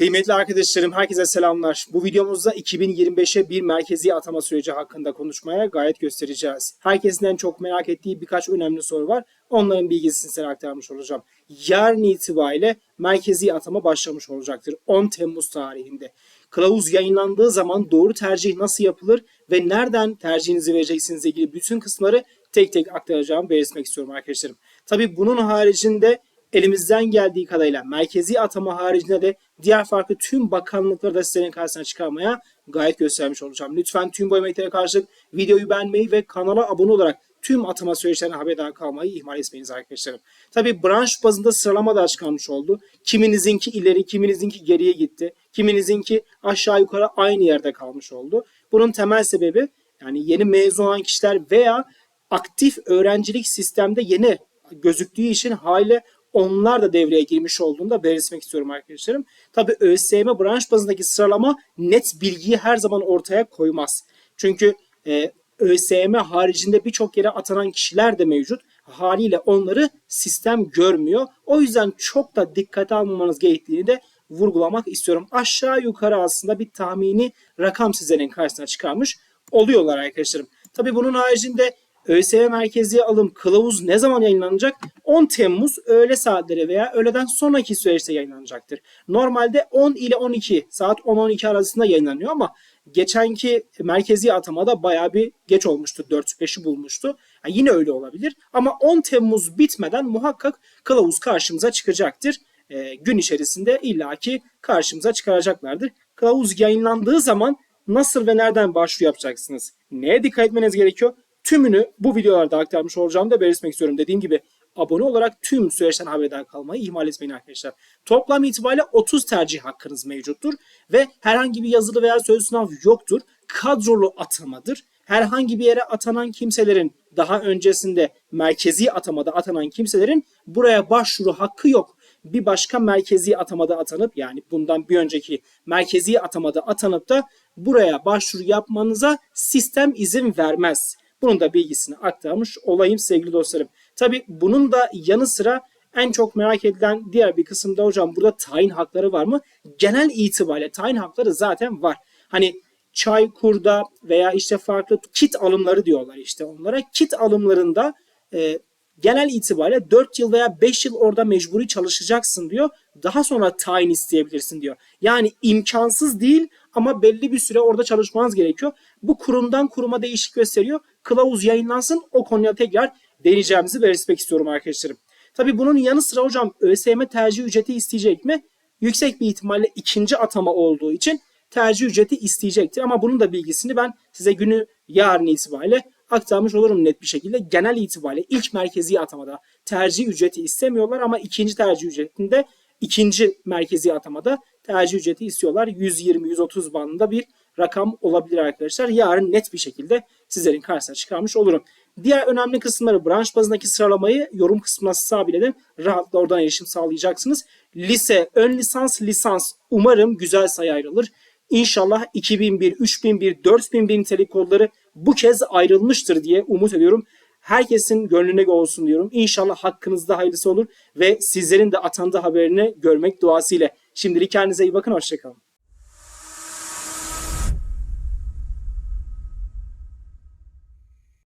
Kıymetli arkadaşlarım herkese selamlar. Bu videomuzda 2025'e bir merkezi atama süreci hakkında konuşmaya gayet göstereceğiz. Herkesin en çok merak ettiği birkaç önemli soru var. Onların bilgisini size aktarmış olacağım. Yarın itibariyle merkezi atama başlamış olacaktır. 10 Temmuz tarihinde. Kılavuz yayınlandığı zaman doğru tercih nasıl yapılır ve nereden tercihinizi vereceksiniz ilgili bütün kısımları tek tek aktaracağım belirtmek istiyorum arkadaşlarım. Tabi bunun haricinde elimizden geldiği kadarıyla merkezi atama haricinde de diğer farklı tüm bakanlıkları da sizlerin karşısına çıkarmaya gayet göstermiş olacağım. Lütfen tüm bu emeklere karşılık videoyu beğenmeyi ve kanala abone olarak tüm atama süreçlerine haberdar kalmayı ihmal etmeyiniz arkadaşlarım. Tabi branş bazında sıralama da açıklanmış oldu. Kiminizinki ileri, kiminizinki geriye gitti. Kiminizinki aşağı yukarı aynı yerde kalmış oldu. Bunun temel sebebi yani yeni mezun olan kişiler veya aktif öğrencilik sistemde yeni gözüktüğü için hale onlar da devreye girmiş olduğunu da belirtmek istiyorum arkadaşlarım. Tabi ÖSYM branş bazındaki sıralama net bilgiyi her zaman ortaya koymaz. Çünkü e, ÖSYM haricinde birçok yere atanan kişiler de mevcut. Haliyle onları sistem görmüyor. O yüzden çok da dikkate almamanız gerektiğini de vurgulamak istiyorum. Aşağı yukarı aslında bir tahmini rakam sizlerin karşısına çıkarmış oluyorlar arkadaşlarım. Tabi bunun haricinde ÖSYM merkezi alım kılavuz ne zaman yayınlanacak? 10 Temmuz öğle saatleri veya öğleden sonraki süreçte yayınlanacaktır. Normalde 10 ile 12 saat 10-12 arasında yayınlanıyor ama geçenki merkezi atamada baya bir geç olmuştu. 4-5'i bulmuştu. Yani yine öyle olabilir. Ama 10 Temmuz bitmeden muhakkak kılavuz karşımıza çıkacaktır. E, gün içerisinde illaki karşımıza çıkaracaklardır. Kılavuz yayınlandığı zaman nasıl ve nereden başvuru yapacaksınız? Neye dikkat etmeniz gerekiyor? Tümünü bu videolarda aktarmış olacağım da belirtmek istiyorum. Dediğim gibi abone olarak tüm süreçten haberdar kalmayı ihmal etmeyin arkadaşlar. Toplam itibariyle 30 tercih hakkınız mevcuttur ve herhangi bir yazılı veya sözlü sınav yoktur. Kadrolu atamadır. Herhangi bir yere atanan kimselerin daha öncesinde merkezi atamada atanan kimselerin buraya başvuru hakkı yok. Bir başka merkezi atamada atanıp yani bundan bir önceki merkezi atamada atanıp da buraya başvuru yapmanıza sistem izin vermez. Bunun da bilgisini aktarmış olayım sevgili dostlarım. Tabi bunun da yanı sıra en çok merak edilen diğer bir kısımda hocam burada tayin hakları var mı? Genel itibariyle tayin hakları zaten var. Hani Çaykur'da veya işte farklı kit alımları diyorlar işte onlara. Kit alımlarında e, genel itibariyle 4 yıl veya 5 yıl orada mecburi çalışacaksın diyor. Daha sonra tayin isteyebilirsin diyor. Yani imkansız değil ama belli bir süre orada çalışmanız gerekiyor. Bu kurumdan kuruma değişik gösteriyor. Kılavuz yayınlansın o konuya tekrar değineceğimizi belirtmek istiyorum arkadaşlarım. Tabi bunun yanı sıra hocam ÖSYM tercih ücreti isteyecek mi? Yüksek bir ihtimalle ikinci atama olduğu için tercih ücreti isteyecektir. Ama bunun da bilgisini ben size günü yarın itibariyle aktarmış olurum net bir şekilde. Genel itibariyle ilk merkezi atamada tercih ücreti istemiyorlar ama ikinci tercih ücretinde ikinci merkezi atamada tercih ücreti istiyorlar. 120-130 bandında bir rakam olabilir arkadaşlar. Yarın net bir şekilde sizlerin karşısına çıkarmış olurum. Diğer önemli kısımları branş bazındaki sıralamayı yorum kısmına sabitledim. Rahatla oradan erişim sağlayacaksınız. Lise, ön lisans, lisans umarım güzel sayı ayrılır. İnşallah 2001, 3001, 4001 nitelik kodları bu kez ayrılmıştır diye umut ediyorum. Herkesin gönlüne olsun diyorum. İnşallah hakkınızda hayırlısı olur ve sizlerin de atandığı haberini görmek duasıyla. Şimdilik kendinize iyi bakın. Hoşçakalın.